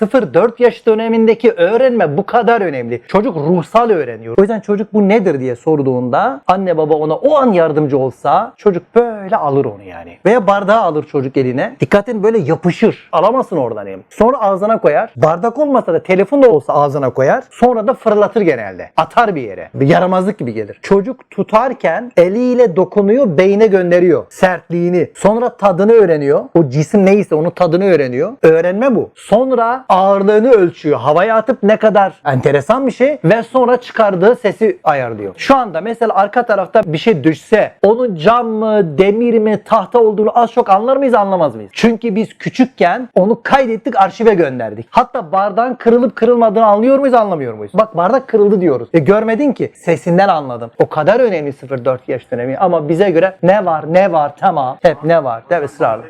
0-4 yaş dönemindeki öğrenme bu kadar önemli. Çocuk ruhsal öğreniyor. O yüzden çocuk bu nedir diye sorduğunda anne baba ona o an yardımcı olsa çocuk böyle alır onu yani. Veya bardağı alır çocuk eline. Dikkatin böyle yapışır. Alamazsın oradan hem. Sonra ağzına koyar. Bardak olmasa da telefon da olsa ağzına koyar. Sonra da fırlatır genelde. Atar bir yere. Bir yaramazlık gibi gelir. Çocuk tutarken eliyle dokunuyor, beyne gönderiyor. Sertliğini. Sonra tadını öğreniyor. O cisim neyse onun tadını öğreniyor. Öğrenme bu. Sonra ağırlığını ölçüyor. Havaya atıp ne kadar enteresan bir şey ve sonra çıkardığı sesi ayarlıyor. Şu anda mesela arka tarafta bir şey düşse onun cam mı, demir mi, tahta olduğunu az çok anlar mıyız, anlamaz mıyız? Çünkü biz küçükken onu kaydettik, arşive gönderdik. Hatta bardağın kırılıp kırılmadığını anlıyor muyuz, anlamıyor muyuz? Bak bardak kırıldı diyoruz. E görmedin ki sesinden anladım. O kadar önemli 0-4 yaş dönemi ama bize göre ne var, ne var, tamam. Hep ne var, de ısrarlı.